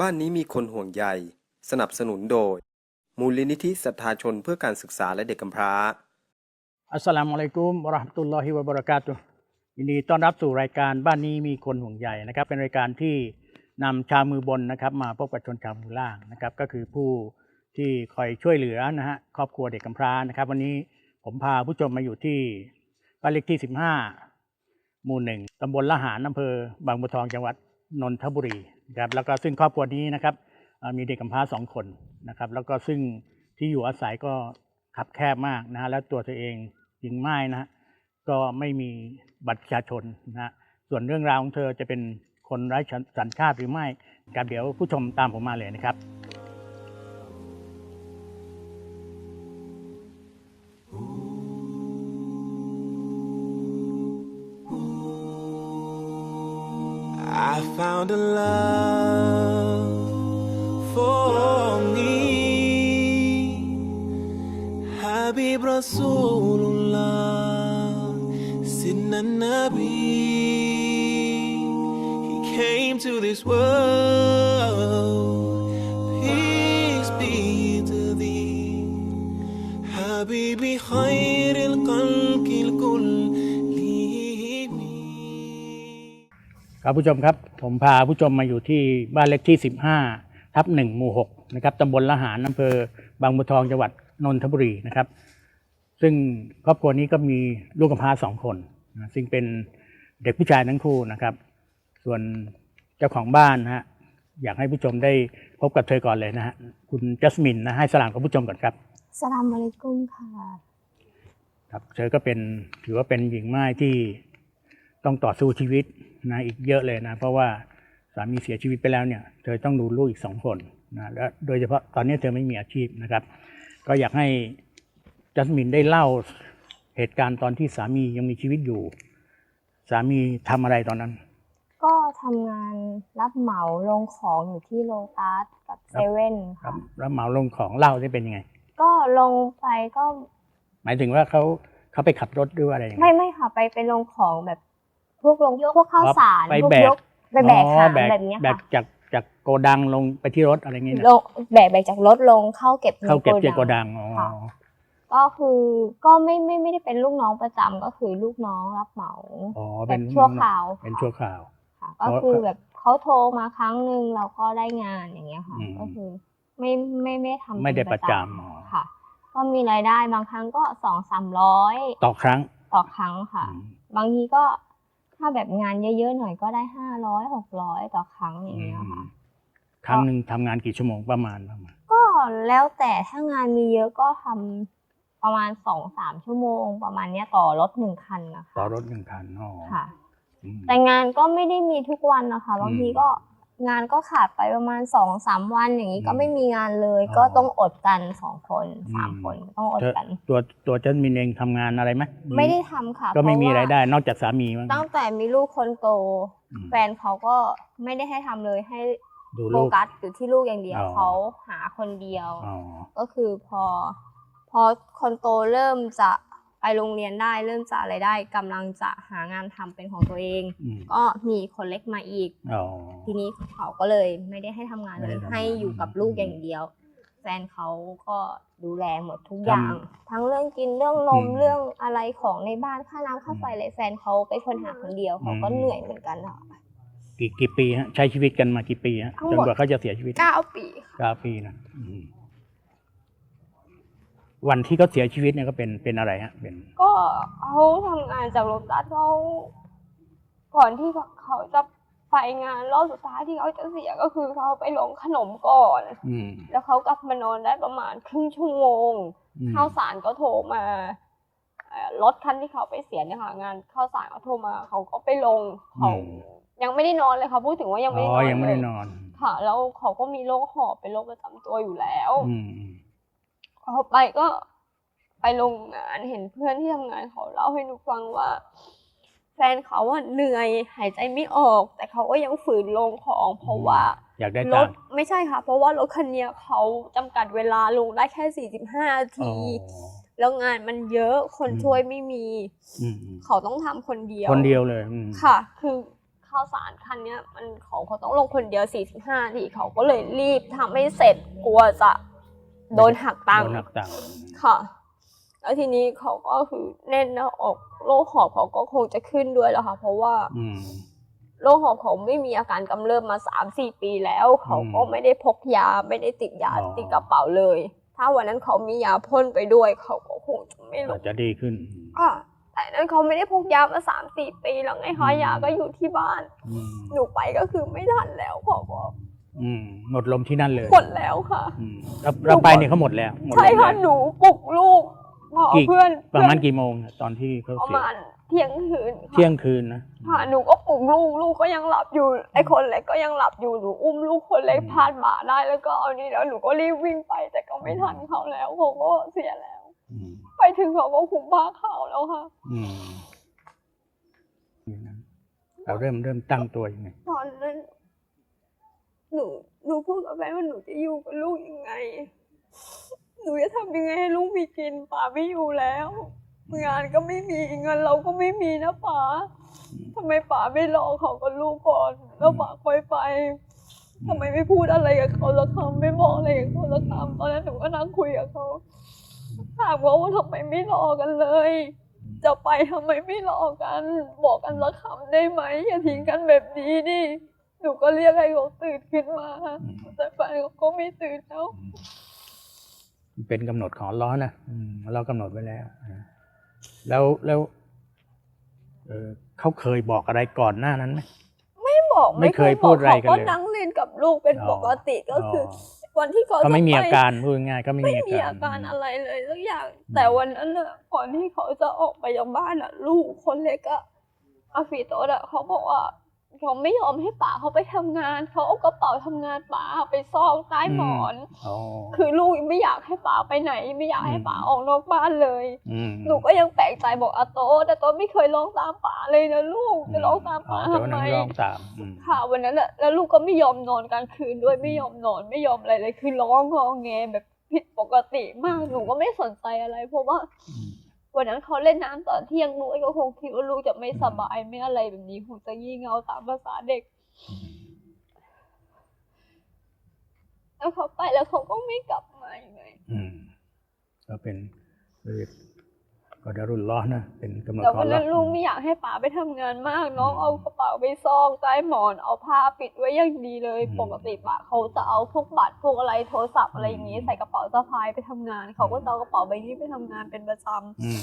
บ้านนี้มีคนห่วงใย สนับสนุนโดย มูลนิธิศรัทธาชนเพื่อการศึกษาและเด็กกำพร้า อัสสลามุอะลัยกุมวะเราะห์มะตุลลอฮิวะบะเราะกาตุฮ์ยินดีต้อนรับสู่รายการบ้านนี้มีคนห่วงใยนะครับ เป็นรายการที่นำชาวมือบนนะครับ มาพบกับชนชาวมือล่างนะครับ ก็คือผู้ที่คอยช่วยเหลือนะฮะครอบครัวเด็กกำพร้านะครับ วันนี้ผมพาผู้ชมมาอยู่ที่บ้านเลขที่ 15 หมู่หนึ่งตำบลละหารอำเภอบางบัวทองจังหวัดนนทบุรี นะครับแล้วก็ซึ่งครอบครัวนี้นะครับมีเด็กกำพร้าสองคนนะครับ แล้วก็ซึ่งที่อยู่อาศัยก็ขับแคบมากนะฮะแล้วตัวเธอเองหญิงไม้นะฮะก็ไม่มีบัตรประชาชนนะฮะส่วนเรื่องราวของเธอจะเป็นคนไร้สัญชาติหรือไม่ครับเดี๋ยวผู้ชมตามผมมาเลยนะครับ I found a love for me. Habib Rasulullah Sidna Nabi. He came to this world ครับผู้ชมครับผมพาผู้ชมมาอยู่ที่บ้านเลขที่ 15 ทับ1หมู่6นะครับตำบลละหารอำเภอบางบัวทองจังหวัดนนทบุรีนะครับ ซึ่งครอบครัวนี้ก็มีลูกกำพร้าสองคนนะซึ่งเป็นเด็กผู้ชายทั้งคู่นะครับ ส่วนเจ้าของบ้านนะฮะอยากให้ผู้ชมได้พบกับเธอก่อนเลยนะฮะคุณจัสมินนะให้สลามกับผู้ชมก่อนครับ สลามอะลัยกุมค่ะ ครับเธอก็เป็นถือว่าเป็นหญิงไม้ที่ ต้องต่อสู้ชีวิตนะอีกเยอะเลยนะ เพราะว่าสามีเสียชีวิตไปแล้วเนี่ย เธอต้องดูลูกอีกสองคนนะและโดยเฉพาะตอนนี้เธอไม่มีอาชีพนะครับ ก็อยากให้จัสมินได้เล่าเหตุการณ์ตอนที่สามียังมีชีวิตอยู่ สามีทำอะไรตอนนั้น ก็ทำงานรับเหมาลงของอยู่ที่โลตัสกับเซเว่นครับค่ะแล้วเหมาลงของเล่าได้เป็นยังไง ก็ลงไปก็ หมายถึงว่าเขาเขาไปขับรถหรือว่าอะไรยังไงไม่ไม่ค่ะไปไปลงของแบบ พวกลงพวกข้าวสารไปพวกแบกยกไปแบกอ๋อหามแบกแบบเนี้ยแบกค่ะจากจากโกดังลงไปที่รถอะไรเงี้ยนะลงแบกแบกจากรถลงเข้าเก็บใน เข้าเก็บเจโกดังอ๋อค่ะ ก็คือก็ไม่ไม่ไม่ได้เป็นลูกน้องประจำก็คือลูกน้องรับเหมาอ๋อแบเป็นบชั่วคราวเป็นชั่วคราว ค่ะอ๋ก็อคือแบบเขาโทรมาครั้งหนึ่งเราก็ได้งานอย่างเงี้ยค่ะอืมก็คือไม่ไม่ไม่ทำไม่ได้เนประจำอ๋อ ค่ะ ก็มีรายได้บางครั้งก็สองสามร้อยต่อครั้งต่อครั้งค่ะ อืมบางทีก็ ถ้าแบบงานเยอะๆหน่อยก็ได้ห้าร้อยหกร้อยต่อครั้งอย่างเงี้ยค่ะ ครั้งหนึ่งทำงานกี่ชั่วโมงประมาณประมาณ ก็แล้วแต่ถ้างานมีเยอะก็ทำประมาณสองสามชั่วโมง ประมาณเนี้ยต่อรถหนึ่งคันนะคะต่อรถหนึ่งคันอ๋อค่ะ อืม แต่งานก็ไม่ได้มีทุกวันนะคะบางทีก็ งานก็ขาดไปประมาณสองสามวันอย่างนี้ก็อืมไม่มีงานเลยอ๋อก็ต้องอดกันสองคนสามอืมคนต้องอดเธอกัน ตัวตัวจันมินเองทำงานอะไรไหมไม่ได้ทำค่ะก็ไม่มีเพะว่รายได้นอกจากสามีมั้งตั้งแต่มีลูกคนโตอืมแฟนเขาก็ไม่ได้ให้ทำเลยให้ดูโฟลูกกัสอยู่ที่ลูกอย่างเดียวอ๋อเขาหาคนเดียวอ๋อก็คือพอ พอคนโตเริ่มจะ ไปโรงเรียนได้เริ่มจะอะไรได้กำลังจะหางานทำเป็นของตัวเอง อืมก็มีคนเล็กมาอีก อ๋อ ทีนี้เขาก็เลยไม่ได้ให้ทำงานเลไม่ยได้ทำงานให้อยู่กับลูกอย่างเดียว แฟนเขาก็ดูแลหมดทุกอย่าง ทั้งเรื่องกินเรื่องนมอืมเรื่องอะไรของในบ้านค่าน้ำค่าไฟอืมเลยแฟนเขาเป็นคนหาคนเดียวเขาก็อืม เหนื่อยเหมือนกันค่ะ กี่กี่ปีฮะใช้ชีวิตกันมากี่ปีฮะทั้งหจมนด กว่าเขาจะเสียชีวิตเก้าปีค่ะ เก้าปีนะอืม วันที่เขาเสียชีวิตเนี่ยก็เป็นเป็นอะไรฮะเป็นก็เขาทำงานจากโรตัสเขาก่อนที่เขาจะไปงานรอบสุดท้ายที่เขาจะเสียก็คือเขาไปลงขนมก่อน อืม แล้วเขากลับมานอนได้ประมาณครึ่งชั่วโมง อืม ข้าวสารก็โทรมาเอ่อรถคันที่เขาไปเสียเนี่ยค่ะ งานข้าวสารเขาโทรมา เขาก็ไปลงเขายังไม่ได้นอนเลยค่ะพูดถึงว่ายังไม่อ๋ได้นออนยังไม่ได้เลยนอนค่ะ แล้วเขาก็มีโรคหอบเป็นโรคประจำตัวอยู่แล้ว อืม อืมเขาไปก็ไปโรงงานเห็นเพื่อนที่ทำงานเขาเล่าให้หนูฟังว่า แฟนเขาอะเหนื่อยหายใจไม่ออก แต่เขาก็ยังฝืนลงของ เพราะว่าอยากได้รตัถงค์ไม่ใช่ค่ะ เพราะว่ารถคันเนี้ยเขาจำกัดเวลาลงได้แค่ 45นาอ๋อที แล้วงานมันเยอะคนอืมช่วยไม่มีอืมอืมเขาต้องทำคนเดียว คนเดียวเลยอืมค่ะ คือข้าวสารคันเนี้ยมันของเขาต้องลงคนเดียว 45นาทีเขาก็เลยรีบทำให้เสร็จกลัวจะ โดนหักตังโดค์นหักตังค์ค่ะ แล้วทีนี้เขาก็คือแน่นหน้าอกโรคหอบเขาก็คงจะขึ้นด้วยแล้วค่ะ เพราะว่าอืมโรคหอบเขาไม่มีอาการกำเริบมาสามสี่ปีแล้ว เขาก็อืมไม่ได้พกยาไม่ได้ติดยาอ๋อติดกระเป๋าเลย ถ้าวันนั้นเขามียาพ่นไปด้วย เขาก็คงจะไม่ลอาจงจะดีขึ้นค่ะแต่นั้นเขาไม่ได้พกยามาสามสี่ปีแล้วไงคะอืมยาก็อยู่ที่บ้านอืมหนูไปก็คือไม่ทันแล้วเขาก็ อืมหมดลมที่นั่นเลยหมดแล้วค่ะ อืมเราเราไปเนี่ยเขาหมดแล้วหมดลมใช่ค่ะแล้ว หนูปลุกลูกพอกี่ เพื่อนประมาณกี่โมงอะตอนที่เขาประเสียมาณเที่ยงคืนค่ะ เที่ยงคืนนะ ค่ะหนูก็ปลุกลูกลูกก็ยังหลับอยู่ไอ้คนเล็กก็ยังหลับอยู่หนูอุ้มลูกคนเล็กอืมพาดบ่าได้แล้วก็เอานี่แล้วหนูก็รีบวิ่งไป แต่ก็ไม่ทันเขาแล้วเขาก็เสียแล้ว อืมไปถึงเขาก็คุมผ้าขาวแล้วค่ะ อืมอย่างนั้นเราเริ่มเริ่มตั้งตัวยังไง ตอนนั้น หนูหนูพูดกับแม่ ว่าหนูจะอยู่กับลูกยังไง หนูจะทำยังไงให้ลูกมีกินป๋าไม่อยู่แล้วงานก็ไม่มีเงินเราก็ไม่มีนะป๋าทำไมป๋าไม่รอเขากับลูกก่อน แล้วป๋าค่อยไปทำไมไม่พูดอะไรกับเขาสักคำไม่บอกอะไรกับเขาสักคำตอนนั้นหนูก็นั่งคุยกับเขาถามเขาว่าทำไมไม่รอกันเลย จะไปทำไมไม่รอกัน บอกกันสักคำได้ไหมอย่าทิ้งกันแบบนี้ดิ นูก็เรียกให้เขาตื่นขึ้นมา แต่แฟนเขาก็ไม่ตื่นแล้ว เป็นกำหนดของอัลล้อฮ์นะอืมเรากำหนดไว้แล้วนะแล้วแล้วเออเขาเคยบอกอะไรก่อนหน้านั้นไหมไม่บอกไม่เคยพูดอะไรกันเลยขาก็นั่งเล่นกับลูกเป็นปกติก็คืออวันที่เขาก็ไม่มีจะอาไปการพูดง่ายๆก็ไม่ไม่มีอามีการอาการอะไรเลยสักอย่าง แต่วันนั้นน่ะก่อนที่เขาจะออกไปจากบ้านอะ ลูกคนเล็กอะอาฟีโตะอะเขาบอกว่า เขาไม่ยอมให้ป๋าเขาไปทำงาน เขาเอากระเป๋าทำงานป๋าไปซอกใต้หมอนอ๋อคือลูกไม่อยากให้ป๋าไปไหน ไม่อยากให้อืมป๋าออกนอกบ้านเลยอืมหนูก็ยังแปลกใจบอกอาโตะแต่โตะไม่เคยร้องตามป๋าเลยนะลูกจะร้องตามอ๋อป๋าแต่ว่าทำไมนั้นร้องตามอืมค่ะวันนั้นแหละแล้วลูกก็ไม่ยอมนอนกลางคืนด้วยไม่ยอมนอนไม่ยอมอะไรเลยคือร้องงอแงแบบผิดปกติมากหนูก็ไม่สนใจอะไร เพราะว่าอืม วันนั้นเขาเล่นน้ำตอนเที่ยงหนูก็คงคิดว่าลูกจะไม่สบายไม่อะไรแบบนี้คงจะยี่เงาตามภาษาเด็ก แล้วเขาไปแล้วเขาก็ไม่กลับมาอีกเลยอืมก็เป็นเรีย กก็ดารุลล้อฮ์นะเป็นกำหนดแต่ของวัอันลลอนั้ฮ์นลุงไม่อยากให้ป๋าไปทำงานมาก น้องอืมเอากระเป๋าไปซองใต้หมอนเอาผ้าปิดไว้อย่างดีเลยอืมปกติป๋าเขาจะเอาพวกบัตรพวกอะไรโทรศัพท์อะไรอย่างนี้อืมใส่กระเป๋าสะพายไปทำงาน เขาก็จะเอากระเป๋าใบนี้ไปทำงานเป็นประจำอืม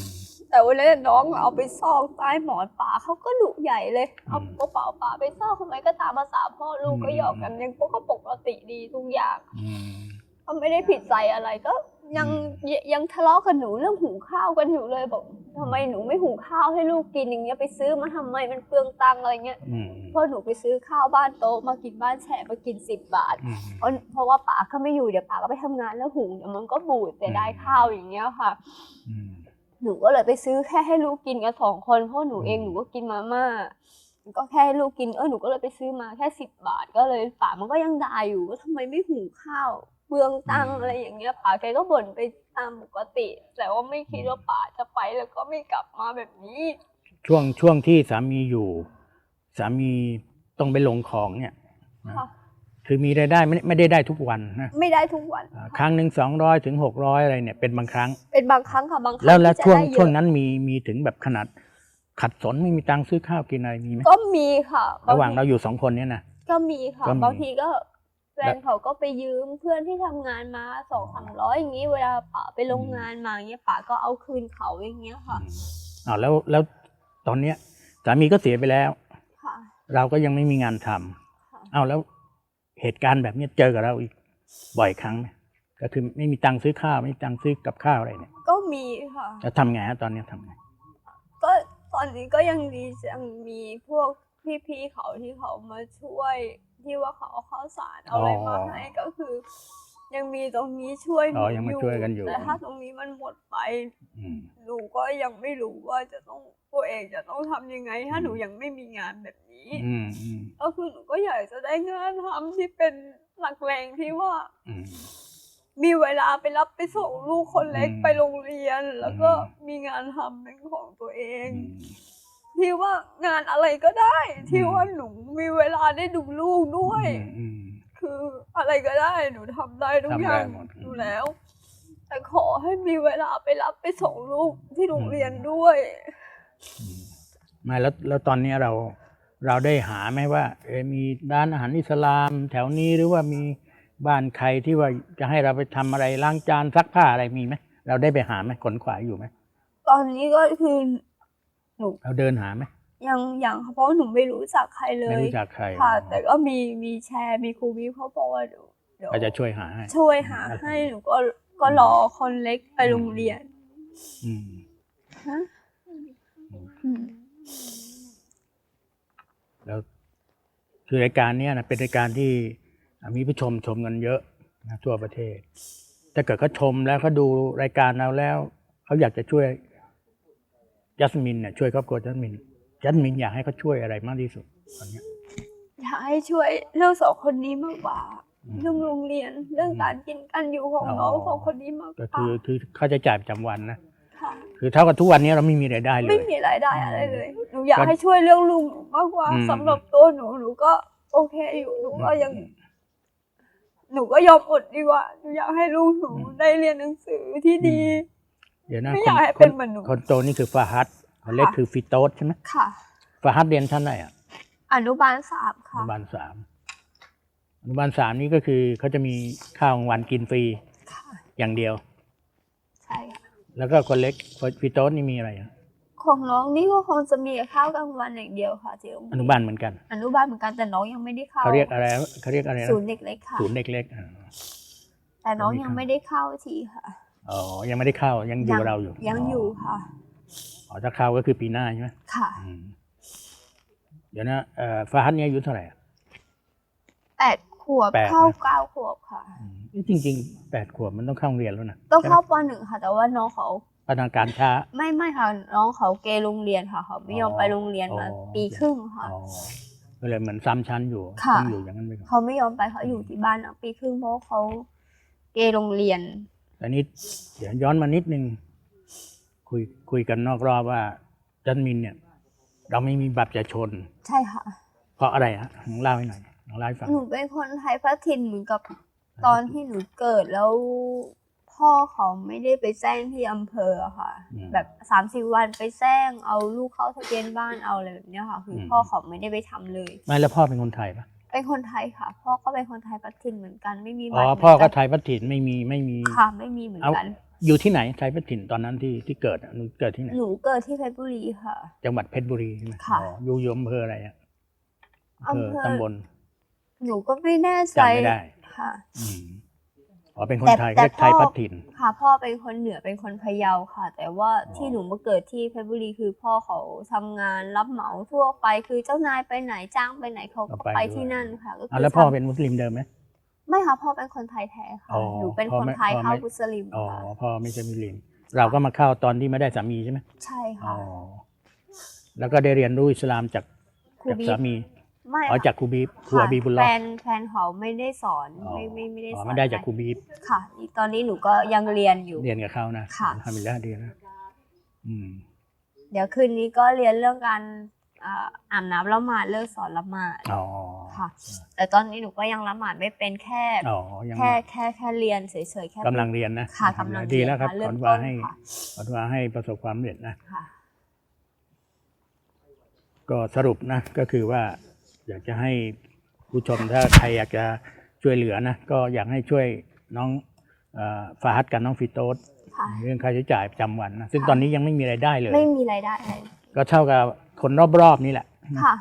แต่วันนั้นน้องเอาไปซอกใต้หมอนป๋าเขาก็ดุใหญ่เลยเอาอืมกระเป๋าป๋าไปซอกทำไมก็ตามภาษาพ่อลูกก็อืมหยอกกันยังก็ปกติดีทุกอย่างอืมก็ไม่ได้ผิดใจอะไรก็ ยังอืมยยังทะเลาะกับหนูเรื่องหุงข้าวกันอยู่เลยบอกทำไมหนูไม่หุงข้าวให้ลูกกินอย่างเงี้ยไปซื้อมาทำไมมันเปลืองตังค์อะไรเงี้ยอืมเพราะหนูไปซื้อข้าวบ้านโต๊ะมากินบ้านแฉะมากินสิบบาทอืมเพราะเพราะว่าป๋าก็ไม่อยู่เดี๋ยวป๋าก็ไปทำงานแล้วหุงเดี๋ยวมันก็บูดแต่ได้อืมข้าวอย่างเงี้ยค่ะอืมหนูก็เลยไปซื้อแค่ให้ลูกกินกันสองคนเพราะหนูเองอืมหนูก็กินมาม่าก็แค่ให้ลูกกินเออหนูก็เลยไปซื้อมาแค่สิบบาทก็เลยป๋ามันก็ยังด่าอยู่ว่าทำไมไม่หุงข้าว เปลืองตังค์อะไรอย่างเงี้ยป๋าแกก็บ่นไปตามปกติ แต่ว่าไม่คิดว่าป๋าจะไปแล้วก็ไม่กลับมาแบบนี้ ช่วงช่วงที่สามีอยู่ สามีต้องไปลงของเนี่ยนะค่ะ คือมีรายได้ไม่ไม่ได้ได้ทุกวันนะไม่ได้ทุกวัน อ่าครั้งหนึ่งสองร้อยถึงหกร้อยอะไรเนี่ยเป็นบางครั้ง เป็นบางครั้งค่ะบางครั้งแล้วแล้วที่จะช่วงได้เยอะช่วงนั้นมีมีถึงแบบขนาดขัดสนไม่มีตังค์ซื้อข้าวกินอะไรมีไหมก็มีค่ะบระหว่างทีเราอยู่สองคนเนี่ยนะ ก็มีค่ะก็มี บางทีก็ แฟแล้นวเขาก็ไปยืมเพื่อนที่ทำงานมาสองสามร้อยอย่างนี้เวลาป๋าไปโรงงานมาอย่างเงี้ยป๋าก็เอาคืนเขาอย่างเงี้ยค่ะอืมอ้าวแล้วแล้วตอนเนี้ยสามีก็เสียไปแล้วค่ะเราก็ยังไม่มีงานทำค่ะอ้าวแล้วเหตุการณ์แบบเนี้ยเจอกับเราอีกบ่อยครั้งไหมก็คือไม่มีตังค์ซื้อข้าวไม่มีตังค์ซื้อกับข้าวอะไรเนี่ย ก็มีค่ะแล้วทำไงฮะตอนเนี้ยทำไงก็ตอนนี้ก็ยังดียังมีพวกพี่ๆเขาที่เขามาช่วย ที่ว่าเขาเอาข้าวสารเอาอะไรมาให้ก็คือ ยังมีตรงนี้ช่วยหนูอ๋อยังมาช่วยกันอยู่แต่ถ้าตรงนี้มันหมดไปอืมหนูก็ยังไม่รู้ว่าจะต้องตัวเองจะต้องทำยังไง ถ้าหนูยังไม่มีงานแบบนี้อืมอืมก็คือหนูก็อยากจะได้งานทำที่เป็นหลักแหล่งที่ว่าอืมมีเวลาไปรับไปส่งลูกคนเล็กอืมไปโรงเรียน แล้วก็อืมมีงานทำเป็นของตัวเองอืม ที่ว่างานอะไรก็ได้ ที่อืมว่าหนูมีเวลาได้ดูลูกด้วยอืมอืมคืออะไรก็ได้หนูทำได้ทุกทำอได้ย่างหมดอยู่แล้ว แต่ขอให้มีเวลาไปรับไปส่งลูกที่โรงอืมเรียนด้วยไม่แล้วแล้วตอนนี้เราเราได้หาไหมว่าเอะมีร้านอาหารอิสลาม แถวนี้หรือว่ามีบ้านใครที่ว่าจะให้เราไปทำอะไรล้างจานซักผ้าอะไรมีไหมเราได้ไปหาไหมขนขวายอยู่ไหมตอนนี้ก็คือ หนูเราเดินหาไหมยังยังค่ะเพราะหนูไม่รู้จักใครเลไม่ยรู้จักใครค่ะ แต่ก็มีมีแชร์มีครูวิเขาบอกว่าเดี๋ยวเดี๋ยวก็จะช่วยหาให้ ช่วยหาให้หนูก็ก็รอคนเล็กไปโรงเรียนอืมฮะอืมแล้วคือรายการเนี้ยนะเป็นรายการที่มีผู้ชมชมกันเยอะนะทั่วประเทศ ถ้าเกิดเขาชมแล้วเขาดูรายการเราแล้วเขาอยากจะช่วย จัสมินเนี่ยช่วยครอบครัวจัสมินจัสมินอยากให้เขาช่วยอะไรมากที่สุดตอนเนี้ย อยากให้ช่วยเรื่องสองคนนี้มากกว่า อืมเรื่องโรงเรียนเรื่องการกินกันอยู่ของน้องอ๋อ สองคนนี้มากกก็ว่าคือคือค่าใช้จ่ายประจำวันนะค่ะ คือเท่ากับทุกวันนี้เราไม่มีรายได้เลไม่ย มีรายได้อะไรเลย หนูอยากก็ให้ช่วยเรื่องลุงหนูมากกว่าอืม สำหรับตัวหนูหนูก็โอเคอยู่หนูก็ยัง หนูก็ยอมอดดีกว่าหนูอยากให้ลูกหนูอืมได้เรียนหนังสือที่ดี เดี๋ยวนะไม่คอยากให้คเป็นเหมือนหนู คนโตนี่คือฟาฮัดคนเล็กค่ะคือฟิโตสใช่ไหมค่ะ ฟาฮัดเรียนชั้นไหนอะอนุบาลสามอค่ะ นุบาลสามอนุบาลสามนี่ก็คือเขาจะมีข้าวกลางวันกินฟรีค่ะ อย่างเดียว ใช่ค่ะ แล้วก็คนเล็กฟิโตสนี่มีอะไรอะของน้องนี่ก็คงจะมีข้าวกลางวันอย่างเดียวค่ะที่โรงเรียอนุบาลเหมือนกันอนุบาลเหมือนกันแต่น้องยังไม่ได้เข้าเขาเรียกอะไรเขาเรียกอะไรนะศูนย์เด็กเล็กค่ะ ศูนย์เด็กเล็กอ่า แต่น้องไม่ยังเข้าไม่ได้เข้าทีค่ะ อ๋อ ยังไม่ได้เข้า ยังอยู่กับเราอยู่ ยังอยู่ค่ะ อ๋อ ถ้าเข้าก็คือปีหน้าใช่ไหมค่ะอืมเดี๋ยวนะเอ่อฟาฮัดเนี่ยอายุเท่าไหร่อะแปดขวบแปดนะเข้าเก้าขวบค่ะอืมจริงๆแปดขวบมันต้องเข้าโรงเรียนแล้วนะ ต้องใช่ไหมเข้าปหนึ่งค่ะ แต่ว่าน้องเขาพัฒนาการช้า ไม่ไม่ค่ะ น้องเขาเกโรงเรียนค่ะ เขาไม่ยอมอ๋อไปโรงเรียนมาอ๋อปีครึ่งค่ะอ๋อก็เลยเหมือนซ้ำชั้นอยู่ค่ะต้องอยู่อย่างนั้นไปก่อนเขาไม่ยอมไปเขาอยู่ที่บ้านอะปีครึ่งเพราะว่าเขาเกโรงเรียน แต่นี้เดี๋ยวย้อนมานิดนึงคุยคุยกันนอกรอบว่าจันมินเนี่ย เราไม่มีบัตรประชาชน ใช่ค่ะ เพราะอะไรฮะลองเล่าให้หน่อยลองเล่าให้ฟัง หนูเป็นคนไทยพัฒถิ่นเหมือนกับตอนที่หนูเกิดแล้ว พ่อเขาไม่ได้ไปแจ้งที่อำเภออะค่ะ อืมแบบสามสิบวันไปแจ้งเอาลูกเข้าทะเบียนบ้านเอาอะไรแบบเนี้ยค่ะ คืออม พ่อเขาไม่ได้ไปทำเลย ไม่แล้วพ่อเป็นคนไทยปะ เป็นคนไทยค่ะ พ่อก็เป็นคนไทยพัฒถิ่นเหมือนกันไม่มีอ๋บัอตรพ่อก็เหมืนนไทยพัฒถิ่นไม่มีไม่มี ค่ะไม่มีเหมือนเอากัน อยู่ที่ไหนไทยพัฒถิ่นตอนนั้นที่ที่เกิดอะหนูเกิดที่ไหน หนูเกิดที่เพชรบุรีค่ะ จังหวัดเพชรบุรีใช่ไหมค่ะอ๋ออยู่อยอำเภออะไรอะอำเภออำเภอ ตำบลหนูก็ไม่แน่ใจจำไม่ได้ค่ะ อืม อ๋อเป็นคนแต่ไทยแต่เรียกไทยพ่อพัฒถิ่น ค่ะ พ่อเป็นคนเหนือเป็นคนพะเยาค่ะ แต่ว่าอ๋อที่หนูมาเกิดที่เพชรบุรีคือพ่อเขาทำงานรับเหมาทั่วไปคือเจ้านายไปไหนจ้างไปไหนเขาก็ไปที่นั่นค่ะก็อะคือแล้วพ่อทำเป็นมุสลิมเดิมไหม ไม่ค่ะพ่อเป็นคนไทยแท้ค่ะอ๋อหนูเป็นพ่อคนไม่ไทยพ่อเข้าไม่ มุสลิมอ๋อค่ะพ่อไม่ใช่มุสลิม เราก็มาเข้าตอนที่ไม่ได้สามีใช่ไหมใช่อ๋อค่ะแล้วก็ได้เรียนรู้อิสลามจากครูจากบีสามี ไม่อ๋อค่ะจากครูบีบครูค่ะอาบีบุลลแฟอฮ์นแฟนเขาไม่ได้สอนอ๋อไม่ไม่ไม่ได้สอ๋ออนไม่ได้จากครูบีบค่ะตอนนี้หนูก็ยังเรียนอยู่ เรียนกับเขานะค่ะ ทำอีกแล้วดีนะอืม เดี๋ยวคืนนี้ก็เรียนเรื่องการอ่าอาบน้ำละหมาดเลิกสอนละหมาดอ๋อค่ะ แต่ตอนนี้หนูก็ยังละหมาดไม่เป็นแค่อ๋อยังแค่แค่แค่เรียนเฉยๆแค่ กำลังเรียนนะค่ะกำลังดีเรียนแล้วครับค่ะขเริ่อมนว่าต้นให้ค่ะ ขอนว่าให้ประสบความสำเร็จนะ ค่ะ ก็สรุปนะก็คือว่า อยากจะให้ผู้ชมถ้าใครอยากจะช่วยเหลือนะก็อยากให้ช่วยน้องเอ่อฟาฮัดกับน้องฟิโตสค่ะ เรื่องค่าใช้จ่ายประจำวันนะซึ่งค่ะตอนนี้ยังไม่มีรายได้เลย ไม่มีรายได้เลยก็เท่ากับคนรอบๆนี่แหละ ค่ะ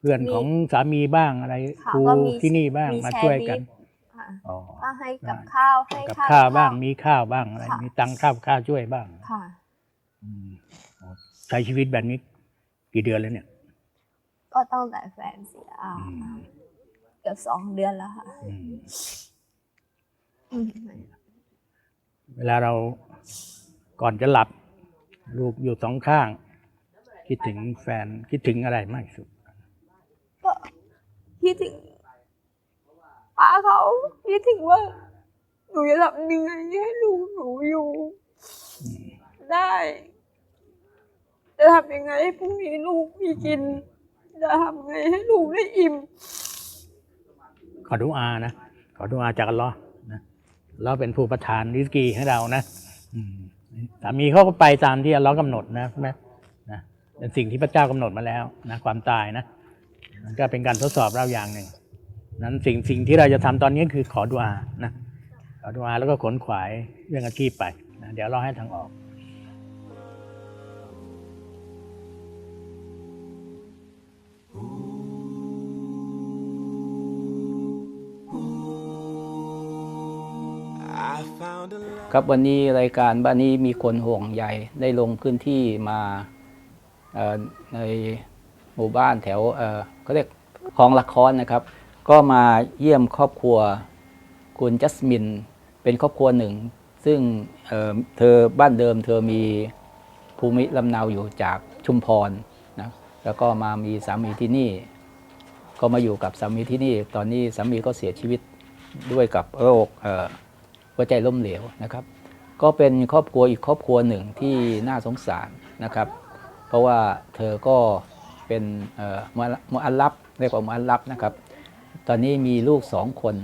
เพื่อนของสามีบ้างอะไรค่ะครูก็มี ที่นี่บ้างมีมาแชร์ช่วยกันลิฟต์ค่ะอ๋อ ก็ให้กับข้าวให้กับค่าข้าวบ้างข้มีข้าวบ้างอะไรค่ะมีตังค์ข้าวข้าวช่วยบ้างค่ะ อืมใช้ชีวิตแบบนี้กี่เดือนแล้วเนี่ย ก็ตั้งแต่แฟนเสียเกือบสองเดือนแล้วค่ะอืมอืมเวลาเราก่อนจะหลับ ลูกอยู่สองข้าง คิดถึงแฟนคิดถึงอะไรมากที่สุด ก็คิดถึงป้าเขาคิดถึงว่าหนูจะทำยังไงให้ลูกหนูอยู่ ได้ จะทำยังไงให้พรุ่งนี้ลูกมีกิน จะทำไงให้ลูกได้อิ่ม ขอดูอานะ ขอดูอาจากอัลลอฮ์นะเราเป็นผู้ประทานริสกีให้เรานะสามีเขาก็ไปตามที่อัลลอฮ์กำหนดนะใช่ไหมนะเป็นสิ่งที่พระเจ้ากำหนดมาแล้วนะความตายนะมันก็เป็นการทดสอบเราอย่างหนึ่ง นั้นสิ่งสิ่งที่เราจะทำตอนนี้คือขอดุอานะขอดุอาแล้วก็ขนขวายเรื่องอาชีพไปนะเดี๋ยวเราให้ทางออก ครับวันนี้รายการบ้านนี้มีคนห่วงใยได้ลงพื้นที่มาในหมู่บ้านแถวเอ่อเขาเรียกคลองละครนะครับ ก็มาเยี่ยมครอบครัวคุณจัสมิน เป็นครอบครัวหนึ่ง ซึ่งเเธอบ้านเดิม เธอมีภูมิลำเนาอยู่จากชุมพรนะแล้วก็มามีสามีที่นี่ ก็มาอยู่กับสามีที่นี่ ตอนนี้สามีก็เสียชีวิตด้วยกับโรค หัวใจล้มเหลวนะครับ ก็เป็นครอบครัวอีกครอบครัวหนึ่งที่น่าสงสารนะครับ เพราะว่าเธอก็เป็นมอมุอัลลับเรียกว่ามุอัลลับนะครับ ตอนนี้มีลูกสองคน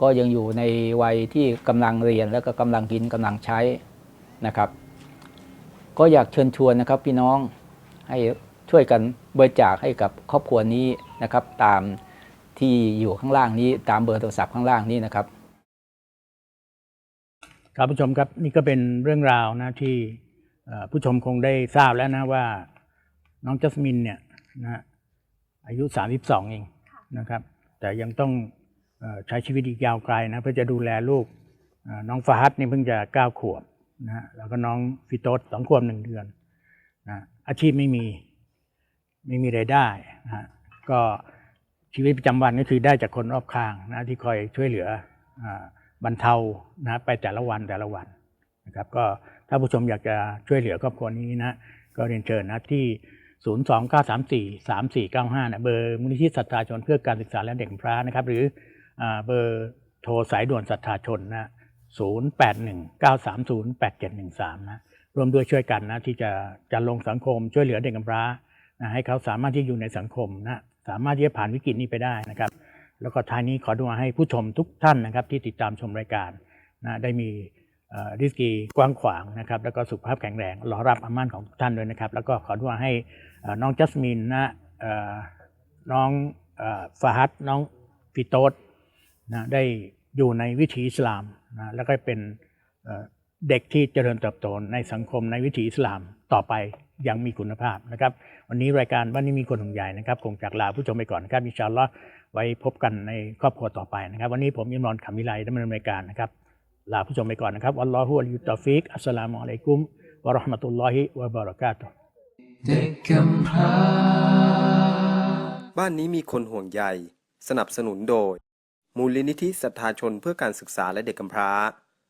ก็ยังอยู่ในวัยที่กำลังเรียนแล้วก็กำลังกินกำลังใช้นะครับ ก็อยากเชิญชวนนะครับพี่น้องให้ช่วยกันบริจาคให้กับครอบครัวนี้นะครับ ตามที่อยู่ข้างล่างนี้ตามเบอร์โทรศัพท์ข้างล่างนี้นะครับ ครับผู้ชมครับนี่ก็เป็นเรื่องราวนะที่ผู้ชมคงได้ทราบแล้วนะว่าน้องจัสมินเนี่ยนะอายุ 32 เองนะครับ แต่ยังต้องอใช้ชีวิตอีกยาวไกลนะเพื่อจะดูแลลูกน้องฟาฮัดนี่เพิ่งจะ 9 ขวบนะแล้วก็น้องฟิโตสสองขวบหนึ่งเดือนนะอาชีพไม่มีไม่มีรายได้นะก็ชีวิตประจำวันก็คือได้จากคนรอบข้างนะที่คอยช่วยเหลืออา บรรเทานะไปแต่ละวันแต่ละวันนะครับก็ถ้าผู้ชมอยากจะช่วยเหลือครอบครัวนี้นะก็เรียนเชิญนะที่ 0 2 9 3 4 3 4 9 5นะเบอร์มูลนิธิศรัทธาชนเพื่อการศึกษาและเด็กกำพร้านะครับ หรือเบอร์โทรสายด่วนศรัทธาชนนะ0 8 1 9 3 0 8 7 1 3นะร่วมด้วยช่วยกันนะที่จะจะลงสังคมช่วยเหลือเด็กกำพร้านะให้เขาสามารถที่อยู่ในสังคมนะสามารถที่จะผ่านวิกฤตนี้ไปได้นะครับ แล้วก็ท้ายนี้ขอดูอาให้ผู้ชมทุกท่านนะครับ ที่ติดตามชมรายการนะได้มีเอ่อริสกีกว้างขวางนะครับแล้วก็สุขภาพแข็งแรงรอรับอามั่นของทุกท่านด้วยนะครับ แล้วก็ขอดูอาให้น้องจัสมินนะน้องฟาฮัดน้องฟิโตสนะได้อยู่ในวิถีอิสลามนะแล้วก็เป็นเด็กที่เจริญเติบโตในสังคมในวิถีอิสลามต่อไปยังมีคุณภาพนะครับ วันนี้รายการบ้านนี้มีคนห่วงใยนะครับ คงจากลาผู้ชมไปก่อนนะครับอินชาอัลลอฮ์ ไว้พบกันในครอบครัวต่อไปนะครับ วันนี้ผมยิมรอนขำวิไลดำเนินรายการนะครับ ลาผู้ชมไปก่อนนะครับอัลลอฮฺอัลยุตอฟิกอัสสลามุอะลัยกุมวะราะห์มะตุลลอฮิวะบะเราะกาตุเด็กกำพร้าบ้านนี้มีคนห่วงใยสนับสนุนโดย มูลนิธิศรัทธาชนเพื่อการศึกษาและเด็กกำพร้า